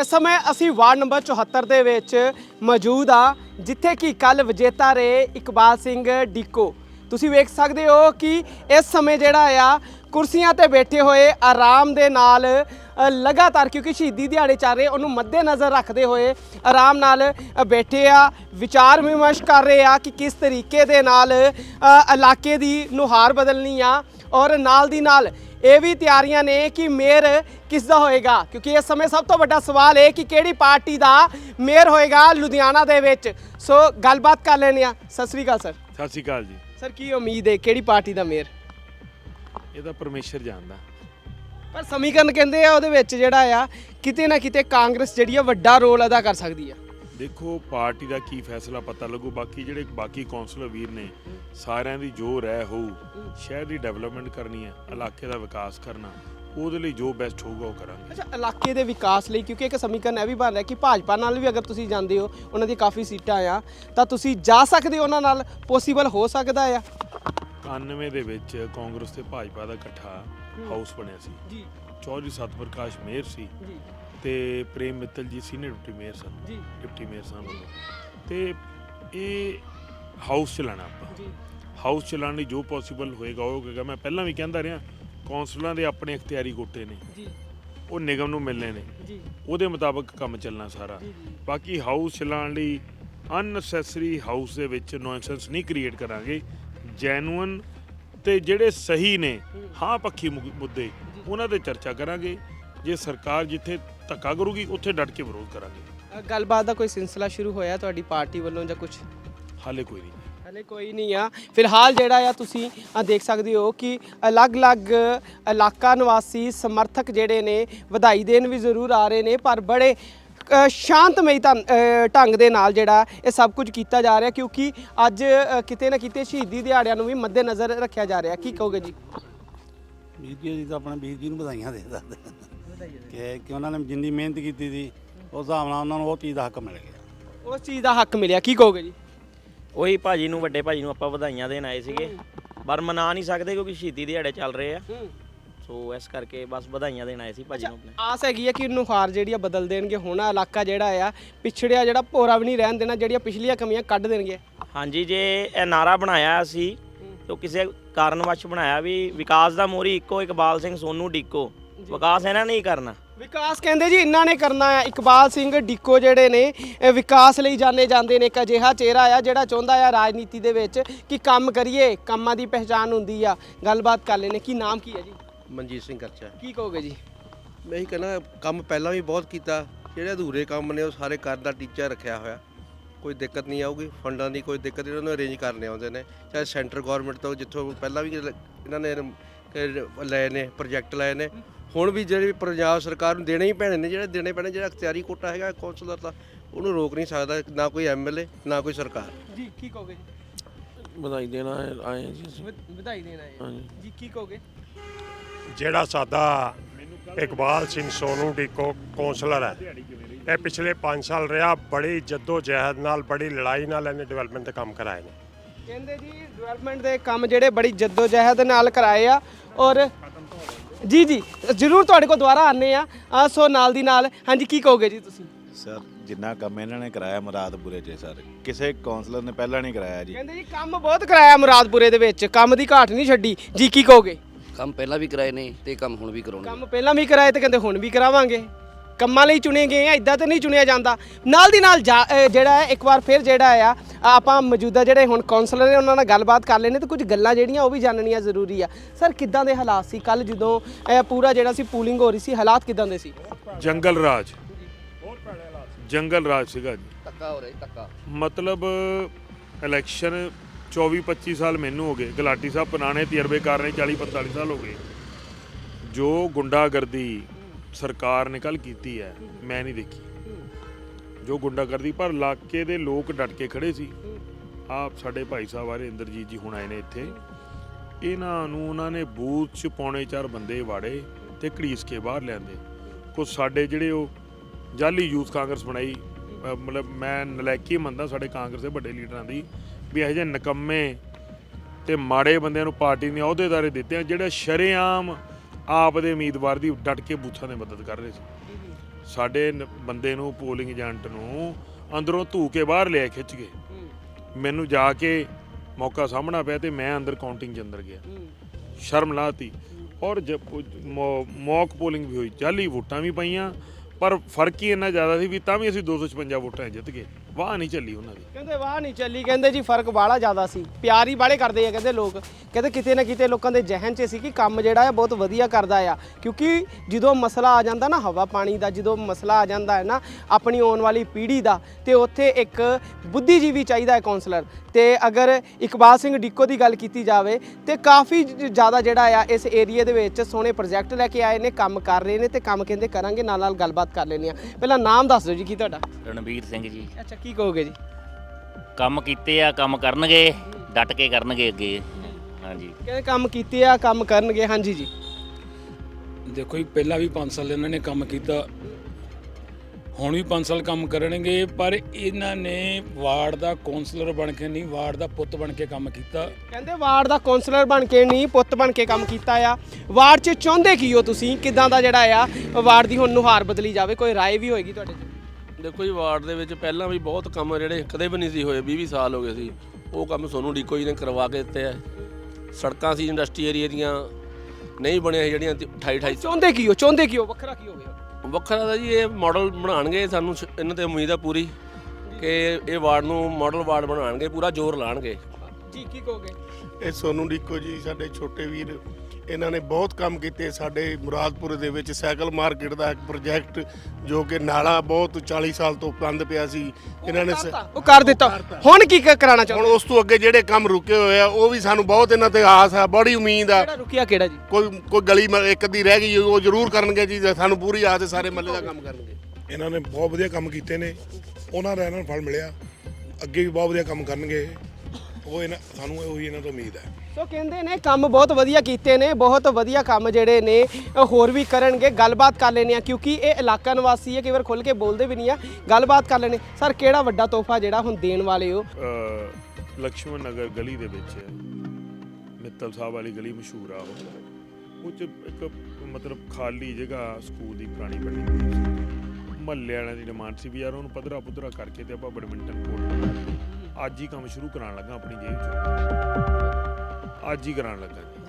ਇਸ ਸਮੇਂ ਅਸੀਂ ਵਾਰਡ ਨੰਬਰ 74 ਦੇ ਵਿੱਚ ਮੌਜੂਦ ਆ, ਜਿੱਥੇ ਕਿ ਕੱਲ ਵਿਜੇਤਾ ਰਹੇ ਇਕਬਾਲ ਸਿੰਘ ਡੀਕੋ। ਤੁਸੀਂ ਵੇਖ ਸਕਦੇ ਹੋ ਕਿ ਇਸ ਸਮੇਂ ਜਿਹੜਾ ਆ, ਕੁਰਸੀਆਂ ਤੇ ਬੈਠੇ ਹੋਏ ਆਰਾਮ ਦੇ ਨਾਲ ਲਗਾਤਾਰ ਕਿਉਂਕਿ ਸ਼ਹੀਦੀ ਦਿਹਾੜੇ ਚੱਲ ਰਹੇ, ਉਹਨੂੰ ਮੱਦੇ ਨਜ਼ਰ ਰੱਖਦੇ ਹੋਏ ਆਰਾਮ ਨਾਲ ਬੈਠੇ ਆ, ਵਿਚਾਰ ਵਿਮਰਸ਼ ਕਰ ਰਹੇ ਆ ਕਿ ਕਿਸ ਤਰੀਕੇ ਦੇ ਨਾਲ ਇਲਾਕੇ ਦੀ ਨੁਹਾਰ ਬਦਲਣੀ ਆ ਔਰ ਨਾਲ ਦੀ ਨਾਲ ਇਹ ਵੀ ਤਿਆਰੀਆਂ ਨੇ ਕਿ ਮੇਅਰ ਕਿਸ ਦਾ ਹੋਏਗਾ? ਕਿਉਂਕਿ ਇਸ ਸਮੇਂ ਸਭ ਤੋਂ ਵੱਡਾ ਸਵਾਲ ਇਹ ਕਿ ਕਿਹੜੀ ਪਾਰਟੀ ਦਾ ਮੇਅਰ ਹੋਏਗਾ ਲੁਧਿਆਣਾ ਦੇ ਵਿੱਚ? ਸੋ ਗੱਲਬਾਤ ਕਰ ਲੈਣੇ ਆ ਸਤਿ ਸ੍ਰੀ ਅਕਾਲ ਸਰ। ਸਤਿ ਸ਼੍ਰੀ ਅਕਾਲ ਜੀ। ਸਰ ਕੀ ਉਮੀਦ ਹੈ ਕਿਹੜੀ ਪਾਰਟੀ ਦਾ ਮੇਅਰ? ਇਹ ਤਾਂ ਪਰਮੇਸ਼ਰ ਜਾਣਦਾ। ਪਰ ਸਮੀਕਰਨ ਕਹਿੰਦੇ ਆ ਉਹਦੇ ਵਿੱਚ ਜਿਹੜਾ ਆ ਕਿਤੇ ਨਾ ਕਿਤੇ ਕਾਂਗਰਸ ਜਿਹੜੀ ਆ ਵੱਡਾ ਰੋਲ ਅਦਾ ਕਰ ਸਕਦੀ ਆ। ਦੇਖੋ ਪਾਰਟੀ ਦਾ ਕੀ ਫੈਸਲਾ ਪਤਾ ਲੱਗੂ? ਬਾਕੀ ਜਿਹੜੇ ਬਾਕੀ ਕੌਂਸਲਰ ਵੀਰ ਨੇ ਸਾਰਿਆਂ ਦੀ ਜੋ ਰਹਿ ਹੋਊ ਸ਼ਹਿਰ ਦੀ ਡਿਵੈਲਪਮੈਂਟ ਕਰਨੀ ਹੈ ਇਲਾਕੇ ਦਾ ਵਿਕਾਸ ਕਰਨਾ ਉਹਦੇ ਲਈ ਜੋ ਬੈਸਟ ਹੋਊਗਾ ਉਹ ਕਰਾਂਗੇ। ਅੱਛਾ ਇਲਾਕੇ ਦੇ ਵਿਕਾਸ ਲਈ ਕਿਉਂਕਿ ਇੱਕ ਸਮੀਕਰਨ ਇਹ ਵੀ ਬਣ ਰਿਹਾ ਕਿ ਭਾਜਪਾ ਨਾਲ ਵੀ ਅਗਰ ਤੁਸੀਂ ਜਾਂਦੇ ਹੋ ਉਹਨਾਂ ਦੀ ਕਾਫੀ ਸੀਟਾਂ ਆ ਤਾਂ ਤੁਸੀਂ ਜਾ ਸਕਦੇ ਹੋ ਉਹਨਾਂ ਨਾਲ? ਪੋਸੀਬਲ ਹੋ ਸਕਦਾ ਆ? 91 ਦੇ ਵਿੱਚ ਕਾਂਗਰਸ ਤੇ ਭਾਜਪਾ ਦਾ ਇਕੱਠਾ। ਹਾਊਸ ਬਣਿਆ ਸੀ। ਜੀ। ਚੌਧਰੀ ਸਤਪ੍ਰਕਾਸ਼ ਮੇਅਰ ਸੀ ਜੀ। ਤੇ ਪ੍ਰੇਮ ਮਿੱਤਲ ਜੀ ਸੀਨੀਅਰ ਡਿਪਟੀ ਮੇਅਰ ਸਨ। ਜੀ। ਡਿਪਟੀ ਮੇਅਰ ਸਾਹਿਬ ਵੱਲੋਂ ਤੇ ਇਹ ਹਾਊਸ ਚਲਾਣਾ ਆਪਾਂ। ਜੀ। ਹਾਊਸ ਚਲਾਉਣ ਲਈ ਜੋ ਪੋਸੀਬਲ ਹੋਏਗਾ ਉਹ ਹੋਏਗਾ। ਮੈਂ ਪਹਿਲਾਂ ਵੀ ਕਹਿੰਦਾ ਰਿਹਾ ਕੌਂਸਲਰਾਂ ਦੇ ਆਪਣੇ ਇਖਤਿਆਰੀ ਕੋਟੇ ਨੇ। ਜੀ। ਉਹ ਨਿਗਮ ਨੂੰ ਮਿਲਨੇ ਨੇ। ਜੀ। ਉਹਦੇ ਮੁਤਾਬਕ ਕੰਮ ਚੱਲਣਾ ਸਾਰਾ। ਬਾਕੀ ਹਾਊਸ ਚਲਾਉਣ ਲਈ ਅਨਨੈਸੈਸਰੀ ਹਾਊਸ ਦੇ ਵਿੱਚ ਨੌਨਸੈਂਸ ਨਹੀਂ ਕ੍ਰੀਏਟ ਕਰਾਂਗੇ। ਜੈਨੂਅਨ ਤੇ ਜਿਹੜੇ ਸਹੀ ਨੇ ਹਾਂ। ਪੱਖੀ ਮੁੱਦੇ ਉਹਨਾਂ ਤੇ ਚਰਚਾ ਕਰਾਂਗੇ। ਜੇ ਸਰਕਾਰ ਜਿੱਥੇ ਧੱਕਾ ਕਰੂਗੀ ਉੱਥੇ ਡਟ ਕੇ ਵਿਰੋਧ ਕਰਾਂਗੇ। ਗੱਲਬਾਤ ਦਾ ਕੋਈ ਸਿਲਸਿਲਾ ਸ਼ੁਰੂ ਹੋਇਆ ਤੁਹਾਡੀ ਪਾਰਟੀ ਵੱਲੋਂ ਜਾਂ ਕੁਝ ਹਾਲੇ ਕੋਈ ਨਹੀਂ। ਹਲੇ ਕੋਈ ਨਹੀਂ ਆ। ਫਿਲਹਾਲ ਜਿਹੜਾ ਆ ਤੁਸੀਂ ਆ ਦੇਖ ਸਕਦੇ ਹੋ ਕਿ ਅਲੱਗ-ਅਲੱਗ ਇਲਾਕਾ ਨਿਵਾਸੀ ਸਮਰਥਕ ਜਿਹੜੇ ਨੇ ਵਧਾਈ ਦੇਣ ਵੀ ਜ਼ਰੂਰ ਆ ਰਹੇ ਨੇ ਪਰ ਬੜੇ ਅ, ਸ਼ਾਂਤਮਈ ਅ, ਢੰਗ ਦੇ ਨਾਲ ਜਿਹੜਾ ਇਹ ਸਭ ਕੁਝ ਕੀਤਾ ਜਾ ਰਿਹਾ ਕਿਉਂਕਿ ਅੱਜ ਅ, ਕਿਤੇ ਨਾ ਕਿਤੇ ਸ਼ਹੀਦੀ ਦਿਹਾੜਿਆਂ ਨੂੰ ਵੀ ਮੱਦੇ ਨਜ਼ਰ ਰੱਖਿਆ ਜਾ ਰਿਹਾ। ਕੀ ਕਹੋਗੇ ਜੀ? ਵੀਰ ਜੀ ਅਸੀਂ ਤਾਂ ਆਪਣੇ ਵੀਰ ਜੀ ਨੂੰ ਵਧਾਈਆਂ ਦੇ ਸਕਦੇ ਕਿ ਕਿ ਉਹਨਾਂ ਨੇ ਜਿੰਨੀ ਮਿਹਨਤ ਕੀਤੀ ਸੀ ਉਸ ਹਿਸਾਬ ਨਾਲ ਉਹਨਾਂ ਨੂੰ ਉਹ ਚੀਜ਼ ਦਾ ਹੱਕ ਮਿਲ ਗਿਆ। ਉਸ ਚੀਜ਼ ਦਾ ਹੱਕ ਮਿਲਿਆ। ਕੀ ਕਹੋਗੇ ਜੀ? ਉਹੀ ਭਾਜੀ ਨੂੰ ਵੱਡੇ ਭਾਜੀ ਨੂੰ ਆਪਾਂ ਵਧਾਈਆਂ ਦੇਣ ਆਏ ਸੀਗੇ। ਪਰ ਮਨਾ ਨਹੀਂ ਸਕਦੇ ਕਿਉਂਕਿ ਸ਼ਹੀਦੀ ਦਿਹਾੜੇ ਚੱਲ ਰਹੇ ਆ। ਸੋ ਇਸ ਕਰਕੇ ਬਸ ਵਧਾਈਆਂ ਦੇਣ ਆਏ ਸੀ ਭਾਜੀ ਨੂੰ ਆਪਣੇ। ਆਸ ਹੈਗੀ ਆ ਕਿ ਨੁਹਾਰ ਜਿਹੜੀ ਆ ਬਦਲ ਦੇਣਗੇ। ਹੁਣ ਆਹ ਇਲਾਕਾ ਜਿਹੜਾ ਆ ਪਿਛੜਿਆ ਜਿਹੜਾ ਭੋਰਾ ਵੀ ਨਹੀਂ ਰਹਿਣ ਦੇਣਾ ਜਿਹੜੀਆਂ ਪਿਛਲੀਆਂ ਕਮੀਆਂ ਕੱਢ ਦੇਣਗੇ ਹਾਂਜੀ ਜੇ ਇਹ ਨਾਰਾ ਬਣਾਇਆ ਸੀ ਤਾਂ ਕਿਸੇ ਕਾਰਨਵਸ਼ ਬਣਾਇਆ ਵੀ ਵਿਕਾਸ ਦਾ ਮੋਰੀ ਇੱਕੋ ਇਕਬਾਲ ਸਿੰਘ ਸੋਨੂ ਡੀਕੋ। ਵਿਕਾਸ ਇਹਨਾਂ ਨੇ ਹੀ ਕਰਨਾ। ਵਿਕਾਸ ਕਹਿੰਦੇ ਜੀ ਇਹਨਾਂ ਨੇ ਕਰਨਾ ਹੈ ਇਕਬਾਲ ਸਿੰਘ ਡਿੱਕੋ ਜਿਹੜੇ ਨੇ ਇਹ ਵਿਕਾਸ ਲਈ ਜਾਣੇ ਜਾਂਦੇ ਨੇ। ਇੱਕ ਅਜਿਹਾ ਚਿਹਰਾ ਆ ਜਿਹੜਾ ਚਾਹੁੰਦਾ ਆ ਰਾਜਨੀਤੀ ਦੇ ਵਿੱਚ ਕਿ ਕੰਮ ਕਰੀਏ ਕੰਮਾਂ ਦੀ ਪਹਿਚਾਣ ਹੁੰਦੀ ਆ। ਗੱਲਬਾਤ ਕਰ ਲੈਨੇ ਕੀ ਨਾਮ ਕੀ ਹੈ ਜੀ? ਮਨਜੀਤ ਸਿੰਘ ਕਰਚਾ। ਕੀ ਕਹੋਗੇ ਜੀ? ਮੈਂ ਹੀ ਕਹਿੰਦਾ ਕੰਮ ਪਹਿਲਾਂ ਵੀ ਬਹੁਤ ਕੀਤਾ ਜਿਹੜੇ ਅਧੂਰੇ ਕੰਮ ਨੇ ਉਹ ਸਾਰੇ ਕਰਨ ਦਾ ਟੀਚਾ ਰੱਖਿਆ ਹੋਇਆ। ਕੋਈ ਦਿੱਕਤ ਨਹੀਂ ਆਊਗੀ ਫੰਡਾਂ ਦੀ ਕੋਈ ਦਿੱਕਤ ਨਹੀਂ ਉਹਨਾਂ ਨੂੰ ਅਰੇਂਜ ਕਰਨੇ ਆਉਂਦੇ ਨੇ। ਚਾਹੇ ਸੈਂਟਰ ਗਵਰਨਮੈਂਟ ਤੋਂ ਜਿੱਥੋਂ ਪਹਿਲਾਂ ਵੀ ਇਹਨਾਂ ਨੇ ਲਏ ਨੇ ਪ੍ਰੋਜੈਕਟ ਲਏ ਨੇ ਹੁਣ ਵੀ ਜਿਹੜੇ ਪੰਜਾਬ ਸਰਕਾਰ ਨੂੰ ਦੇਣੇ ਹੀ ਪੈਣੇ ਨੇ ਜਿਹੜੇ ਦੇਣੇ ਪੈਣੇ ਜਿਹੜਾ ਅਖਤਿਆਰੀ ਕੋਟਾ ਹੈਗਾ ਕੌਂਸਲਰ ਦਾ ਉਹਨੂੰ ਰੋਕ ਨਹੀਂ ਸਕਦਾ ਨਾ ਕੋਈ ਐਮਐਲਏ ਨਾ ਕੋਈ ਸਰਕਾਰ। ਜੀ ਕੀ ਕਹੋਗੇ ਜੀ? ਵਧਾਈ ਦੇਣਾ ਆਏ ਜੀ ਵਧਾਈ ਦੇਣਾ ਹੈ ਜੀ ਕੀ ਕਹੋਗੇ? ਜਿਹੜਾ ਸਾਡਾ ਇਕਬਾਲ ਸਿੰਘ ਸੋਨੂ ਡੀਕੋ ਕੌਂਸਲਰ ਹੈ। ਇਹ ਪਿਛਲੇ 5 ਸਾਲ ਰਿਹਾ ਬੜੀ ਜੱਦੋ ਜਹਿਦ ਨਾਲ ਬੜੀ ਲੜਾਈ ਨਾਲ ਇਹਨੇ ਡਿਵੈਲਪਮੈਂਟ ਦੇ ਕੰਮ ਕਰਾਏ ਨੇ। ਕਹਿੰਦੇ ਜੀ ਡਿਵੈਲਪਮੈਂਟ ਦੇ ਕੰਮ ਜਿਹੜੇ ਬੜੀ ਜੱਦੋ ਜਹਿਦ ਨਾਲ ਕਰਾਏ ਆ ਔਰ ਜੀ ਜੀ ਜ਼ਰੂਰ ਤੁਹਾਡੇ ਕੋਲ ਦੁਬਾਰਾ ਆਨੇ ਆ। ਆ ਸੋ ਨਾਲ ਦੀ ਨਾਲ ਹਾਂਜੀ ਕੀ ਕਹੋਗੇ ਜੀ ਤੁਸੀਂ? ਸਰ ਜਿੰਨਾ ਕੰਮ ਇਹਨਾਂ ਨੇ ਕਰਾਇਆ ਮੁਰਾਦਪੁਰੇ 'ਚ ਸਰ ਕਿਸੇ ਕਾਉਂਸਲਰ ਨੇ ਪਹਿਲਾਂ ਨਹੀਂ ਕਰਾਇਆ ਜੀ। ਕਹਿੰਦੇ ਜੀ ਕੰਮ ਬਹੁਤ ਕਰਾਇਆ ਮੁਰਾਦਪੁਰੇ ਦੇ ਵਿੱਚ ਕੰਮ ਦੀ ਘਾਟ ਨਹੀਂ ਛੱਡੀ। ਜੀ ਕੀ ਕਹੋਗੇ? ਕੰਮ ਪਹਿਲਾਂ ਵੀ ਕਰਾਏ ਨੇ ਤੇ ਕੰਮ ਹੁਣ ਵੀ ਕਰਾਉਣੇ ਕੰਮ ਪਹਿਲਾਂ ਵੀ ਕਰਾਏ ਤੇ ਕਹਿੰਦੇ ਹੁਣ ਵੀ ਕਰਾਵਾਂਗੇ। ਕੰਮਾਂ ਲਈ ਚੁਣੇ ਗਏ ਆ ਇਦਾਂ ਤਾਂ ਨਹੀਂ ਚੁਣਿਆ ਜਾਂਦਾ। ਨਾਲ ਦੀ ਨਾਲ ਜਾ- ਅਹ ਜਿਹੜਾ ਹੈ ਇੱਕ ਵਾਰ ਫਿਰ ਜਿਹੜਾ ਆ ਆਪਾਂ ਮੌਜੂਦਾ ਜਿਹੜੇ ਹੁਣ ਕਾਉਂਸਲਰ ਨੇ ਉਹਨਾਂ ਨਾਲ ਗੱਲਬਾਤ ਕਰ ਲੈਣੇ ਤੇ ਕੁਝ ਗੱਲਾਂ ਜਿਹੜੀਆਂ ਉਹ ਵੀ ਜਾਣਨੀਆਂ ਜ਼ਰੂਰੀ ਆ। ਸਰ ਕਿੱਦਾਂ ਦੇ ਹਾਲਾਤ ਸੀ? ਕੱਲ ਜਦੋਂ ਇਹ ਪੂਰਾ ਜਿਹੜਾ ਸੀ ਪੂਲਿੰਗ ਹੋ ਰਹੀ ਸੀ ਹਾਲਾਤ ਕਿੱਦਾਂ ਦੇ ਸੀ? ਜੰਗਲ ਰਾਜ। ਜੰਗਲ ਰਾਜ ਸੀਗਾ ਜੀ। ਧੱਕਾ ਹੋ ਰਿਹਾ ਧੱਕਾ। ਮਤਲਬ ਇਲੈਕਸ਼ਨ 24 25 ਸਾਲ ਮੈਨੂੰ ਹੋ ਗਏ। ਗਲਾਟੀ ਸਾਹਿਬ ਪੁਰਾਣੇ ਤਜਰਬੇਕਾਰ ਕਰ ਰਹੇ 40 45 ਸਾਲ ਹੋ ਗਏ। ਜੋ ਗੁੰਡਾਗਰਦੀ ਸਰਕਾਰ ਨੇ ਕੱਲ ਕੀਤੀ ਹੈ, ਮੈਂ ਨਹੀਂ ਦੇਖੀ। ਜੋ ਗੁੰਡਾਗਰਦੀ, ਪਰ ਇਲਾਕੇ ਦੇ ਲੋਕ ਡਟ ਕੇ ਖੜੇ ਸੀ। ਆਪ ਸਾਡੇ ਭਾਈ ਸਾਹਿਬ ਆਰੇ, ਇੰਦਰਜੀਤ ਜੀ ਹੁਣ ਆਏ ਨੇ ਇੱਥੇ। ਇਹਨਾਂ ਨੂੰ, ਉਹਨਾਂ ਨੇ ਬੂਥ 'ਚ ਪੌਣੇ ਚਾਰ ਬੰਦੇ ਵਾੜੇ ਤੇ ਘੜੀਸ ਕੇ ਬਾਹਰ ਲਿਆਂਦੇ। ਕੁਝ ਸਾਡੇ ਜਿਹੜੇ ਉਹ ਜਾਲੀ ਯੂਥ ਕਾਂਗਰਸ ਬਣਾਈ ਮਤਲਬ ਮੈਂ ਨਲਾਇਕੀ ਮੰਨਦਾ, ਸਾਡੇ ਕਾਂਗਰਸ ਦੇ ਵੱਡੇ ਲੀਡਰਾਂ ਦੀ। ਵੀ ਇਹੋ ਜਿਹੇ ਨਕੰਮੇ ਤੇ ਮਾੜੇ ਬੰਦਿਆਂ ਨੂੰ ਪਾਰਟੀ ਨੇ ਅਹੁਦੇਦਾਰੇ ਦਿੱਤੇ ਆ ਜਿਹੜੇ ਸ਼ਰੇਆਮ ਆਪ ਦੇ ਉਮੀਦਵਾਰ ਦੀ ਡਟ ਕੇ ਬੂਥਾਂ ਦੇ ਮਦਦ ਕਰ ਰਹੇ ਸੀ। ਸਾਡੇ ਨ- ਬੰਦੇ ਨੂੰ ਪੋਲਿੰਗ ਏਜੰਟ ਨੂੰ ਅੰਦਰੋਂ ਧੂ ਕੇ ਬਾਹਰ ਲਿਆ ਖਿੱਚ ਕੇ। ਮੈਨੂੰ ਜਾ ਕੇ ਮੌਕਾ ਸਾਹਮਣਾ ਪਿਆ ਤੇ ਮੈਂ ਅੰਦਰ ਕਾਊਂਟਿੰਗ 'ਚ ਅੰਦਰ ਗਿਆ। ਸ਼ਰਮ ਲਾਤੀ। ਔਰ ਮੌਕ ਪੋਲਿੰਗ ਵੀ ਹੋਈ ਜਾਲੀ ਵੋਟਾਂ ਵੀ ਪਈਆਂ ਪਰ ਫ਼ਰਕ ਹੀ ਇੰਨਾ ਜ਼ਿਆਦਾ ਸੀ ਵੀ ਤਾਂ ਵੀ ਅਸੀਂ 256 ਵੋਟਾਂ 'ਚ ਜਿੱਤ ਗਏ। ਵਾਹ ਨਹੀਂ ਚੱਲੀ ਉਹਨਾਂ ਦੀ। ਕਹਿੰਦੇ ਵਾਹ ਨਹੀਂ ਚੱਲੀ, ਕਹਿੰਦੇ ਜੀ ਫ਼ਰਕ ਬਾਹਲਾ ਜ਼ਿਆਦਾ ਸੀ। ਪਿਆਰ ਹੀ ਬਾਹਲੇ ਕਰਦੇ ਆ ਕਹਿੰਦੇ ਲੋਕ। ਕਹਿੰਦੇ ਕਿਤੇ ਨਾ ਕਿਤੇ ਲੋਕਾਂ ਦੇ ਜ਼ਿਹਨ 'ਚ ਸੀ ਕਿ ਕੰਮ ਜਿਹੜਾ ਆ ਬਹੁਤ ਵਧੀਆ ਕਰਦਾ ਆ। ਕਿਉਂਕਿ ਜਦੋਂ ਮਸਲਾ ਆ ਜਾਂਦਾ ਨਾ ਹਵਾ ਪਾਣੀ ਦਾ, ਜਦੋਂ ਮਸਲਾ ਆ ਜਾਂਦਾ ਹੈ ਨਾ ਆਪਣੀ ਆਉਣ ਵਾਲੀ ਪੀੜ੍ਹੀ ਦਾ, ਤੇ ਉੱਥੇ ਇੱਕ ਬੁੱਧੀਜੀਵੀ ਚਾਹੀਦਾ ਹੈ ਕਾਉਂਸਲਰ ਤੇ ਅਗਰ ਇਕਬਾਲ ਸਿੰਘ ਡਿੱਕੋ ਦੀ ਗੱਲ ਕੀਤੀ ਜਾਵੇ ਤੇ ਕਾਫੀ ਜ਼ਿਆਦਾ ਜਿਹੜਾ ਆ ਇਸ ਏਰੀਆ ਦੇ ਵਿੱਚ ਸੋਹਣੇ ਪ੍ਰੋਜੈਕਟ ਲੈ ਕੇ ਆਏ ਨੇ ਕੰਮ ਕਰ ਰਹੇ ਨੇ ਤੇ ਕੰਮ ਕਹਿੰਦੇ ਕਰਾਂਗੇ ਨਾਲ ਨਾਲ ਗੱਲਬਾਤ ਕਰ ਲੈਂਦੇ ਆ ਪਹਿਲਾਂ ਨਾਮ ਦੱਸ ਦਿਓ ਜੀ ਕੀ ਤੁਹਾਡਾ? ਰਣਵੀਰ ਸਿੰਘ ਜੀ। ਅੱਛਾ ਕੀ ਕਹੋਗੇ ਜੀ? ਕੰਮ ਕੀਤੇ ਆ ਕੰਮ ਕਰਨਗੇ ਡਟ ਕੇ ਕਰਨਗੇ ਅੱਗੇ। ਹਾਂਜੀ। ਕਹਿੰਦੇ ਕੰਮ ਕੀਤੇ ਆ ਕੰਮ ਕਰਨਗੇ ਹਾਂਜੀ ਜੀ। ਦੇਖੋ ਜੀ ਪਹਿਲਾਂ ਵੀ 5 ਸਾਲ ਇਹਨਾਂ ਨੇ ਕੰਮ ਕੀਤਾ। ਹੁਣ ਵੀ 5 ਸਾਲ ਕੰਮ ਕਰਨਗੇ ਪਰ ਇਹਨਾਂ ਨੇ ਵਾਰਡ ਦਾ ਕਾਉਂਸਲਰ ਬਣ ਕੇ ਨਹੀਂ ਵਾਰਡ ਦਾ ਪੁੱਤ ਬਣ ਕੇ ਕੰਮ ਕੀਤਾ। ਕਹਿੰਦੇ ਵਾਰਡ ਦਾ ਕਾਉਂਸਲਰ ਬਣ ਕੇ ਨਹੀਂ ਪੁੱਤ ਬਣ ਕੇ ਕੰਮ ਕੀਤਾ ਆ। ਵਾਰਡ 'ਚ ਚਾਹੁੰਦੇ ਕੀ ਹੋ ਤੁਸੀਂ? ਕਿਦਾਂ ਦਾ ਜਿਹੜਾ ਆ ਵਾਰਡ ਦੀ ਹੁਣ ਨੁਹਾਰ ਬਦਲੀ ਜਾਵੇ? ਕੋਈ ਰਾਏ ਵੀ ਹੋਏਗੀ ਤੁਹਾਡੇ 'ਚ? ਦੇਖੋ ਜੀ ਵਾਰਡ ਦੇ ਵਿੱਚ ਪਹਿਲਾਂ ਵੀ ਬਹੁਤ ਕੰਮ ਜਿਹੜੇ ਕਦੇ ਵੀ ਨਹੀਂ ਸੀ ਹੋਏ 20 20 ਸਾਲ ਹੋ ਗਏ ਸੀ। ਉਹ ਕੰਮ ਸੋਨੂੰ ਡੀਕੋ ਜੀ ਨੇ ਕਰਵਾ ਕੇ ਦਿੱਤੇ ਆ। ਸੜਕਾਂ ਸੀ ਇੰਡਸਟਰੀ ਏਰੀਆ ਦੀਆਂ ਨਹੀਂ ਬਣੀਆਂ ਸੀ ਜਿਹੜੀਆਂ 28 28 ਚਾਹੁੰਦੇ ਕੀ ਹੋ? ਚਾਹੁੰਦੇ ਕੀ ਹੋ? ਵੱਖਰਾ ਕੀ ਹੋਵੇ ਵੱਖਰਾ ਤਾਂ ਜੀ ਇਹ ਮਾਡਲ ਬਣਾਉਣਗੇ ਸਾਨੂੰ ਸ਼- ਇਹਨਾਂ ਤੇ ਉਮੀਦ ਆ ਪੂਰੀ ਕਿ ਇਹ ਵਾਰਡ ਨੂੰ ਮਾਡਲ ਵਾਰਡ ਬਣਾਉਣਗੇ ਪੂਰਾ ਜ਼ੋਰ ਲਾਣਗੇ ਜੀ ਕੀ ਕਹੋਗੇ? ਇਹ ਸੋਨੂ ਡਿੱਕੋ ਜੀ ਸਾਡੇ ਛੋਟੇ ਵੀਰ ਇਹਨਾਂ ਨੇ ਬਹੁਤ ਕੰਮ ਕੀਤੇ ਸਾਡੇ ਮੁਰਾਦਪੁਰ ਦੇ ਵਿੱਚ ਸਾਈਕਲ ਮਾਰਕੀਟ ਦਾ ਇੱਕ ਪ੍ਰੋਜੈਕਟ ਜੋ ਕਿ ਨਾਲਾ ਬਹੁਤ 40 ਸਾਲ ਤੋਂ ਬੰਦ ਪਿਆ ਸੀ। ਇਹਨਾਂ ਨੇ ਸ- ਉਹ ਕਰ ਦਿੱਤਾ। ਹੁਣ ਕੀ ਕ- ਕਰਾਉਣਾ ਹੁਣ ਚਾਹੁੰਦੇ ਉਸ ਤੋਂ ਅੱਗੇ ਜਿਹੜੇ ਕੰਮ ਰੁਕੇ ਹੋਏ ਆ ਉਹ ਵੀ ਸਾਨੂੰ ਬਹੁਤ ਇਹਨਾਂ ਤੇ ਆਸ ਆ ਬੜੀ ਉਮੀਦ ਆ। ਕਿਹੜਾ ਰੁਕਿਆ ਕਿਹੜਾ ਜੀ? ਕੋਈ ਕੋਈ ਗਲੀ ਮ- ਇੱਕ ਅੱਧੀ ਰਹਿ ਗਈ ਉਹ ਜ਼ਰੂਰ ਕਰਨਗੇ ਜੀ ਸਾਨੂੰ ਪੂਰੀ ਆਸ ਹੈ ਸਾਰੇ ਮੱਲੇ ਦਾ ਕੰਮ ਕਰਨਗੇ। ਇਹਨਾਂ ਨੇ ਬਹੁਤ ਵਧੀਆ ਕੰਮ ਕੀਤੇ ਨੇ। ਉਹਨਾਂ ਦਾ ਇਹਨਾਂ ਨੂੰ ਫਲ ਮਿਲਿਆ। ਅੱਗੇ ਵੀ ਬਹੁਤ ਵਧੀਆ ਕੰਮ ਕਰਨਗੇ। ਉਹ ਇਹਨਾਂ ਸਾਨੂੰ ਉਹੀ ਇਹਨਾਂ ਤੋਂ ਉਮੀਦ ਹੈ। ਸੋ ਕਹਿੰਦੇ ਨੇ ਕੰਮ ਬਹੁਤ ਵਧੀਆ ਕੀਤੇ ਨੇ ਬਹੁਤ ਵਧੀਆ ਕੰਮ ਜਿਹੜੇ ਨੇ ਹੋਰ ਵੀ ਕਰਨਗੇ ਗੱਲਬਾਤ ਕਰ ਲੈਣੇ ਆ ਕਿਉਂਕਿ ਇਹ ਇਲਾਕਾ ਨਿਵਾਸੀ ਹੈ ਕਈ ਵਾਰ ਖੁੱਲ ਕੇ ਬੋਲਦੇ ਵੀ ਨਹੀਂ ਆ ਗੱਲਬਾਤ ਕਰ ਲੈਣੇ ਸਰ ਕਿਹੜਾ ਵੱਡਾ ਤੋਹਫਾ ਜਿਹੜਾ ਹੁਣ ਦੇਣ ਵਾਲੇ ਹੋ? ਅ, ਲਕਸ਼ਮਣ ਨਗਰ ਗਲੀ ਦੇ ਵਿੱਚ ਮਿੱਤਲ ਸਾਹਿਬ ਵਾਲੀ ਗਲੀ ਮਸ਼ਹੂਰ ਆ ਉਹ। ਉਹ ਚ ਇੱਕ ਮਤਲਬ ਖਾਲੀ ਜਗ੍ਹਾ ਸਕੂਲ ਦੀ ਪੁਰਾਣੀ ਬਣੀ ਹੋਈ ਸੀ। ਮਹੱਲੇ ਵਾਲਿਆਂ ਦੀ ਡਿਮਾਂਡ ਸੀ ਵੀ ਯਾਰ ਉਹਨੂੰ ਪਧਰਾ ਪੁਧਰਾ ਕਰਕੇ ਤੇ ਆਪਾਂ ਬੈਡਮਿੰਟਨ ਕੋਰਟ ਬਣਾ ਲਈਏ। ਅੱਜ ਹੀ ਕੰਮ ਸ਼ੁਰੂ ਕਰਾਉਣ ਲੱਗਾ ਆਪਣੀ ਜੇਬ ਚ। ਅੱਜ ਹੀ ਕਰਾਉਣ ਲੱਗਾ ਜੀ।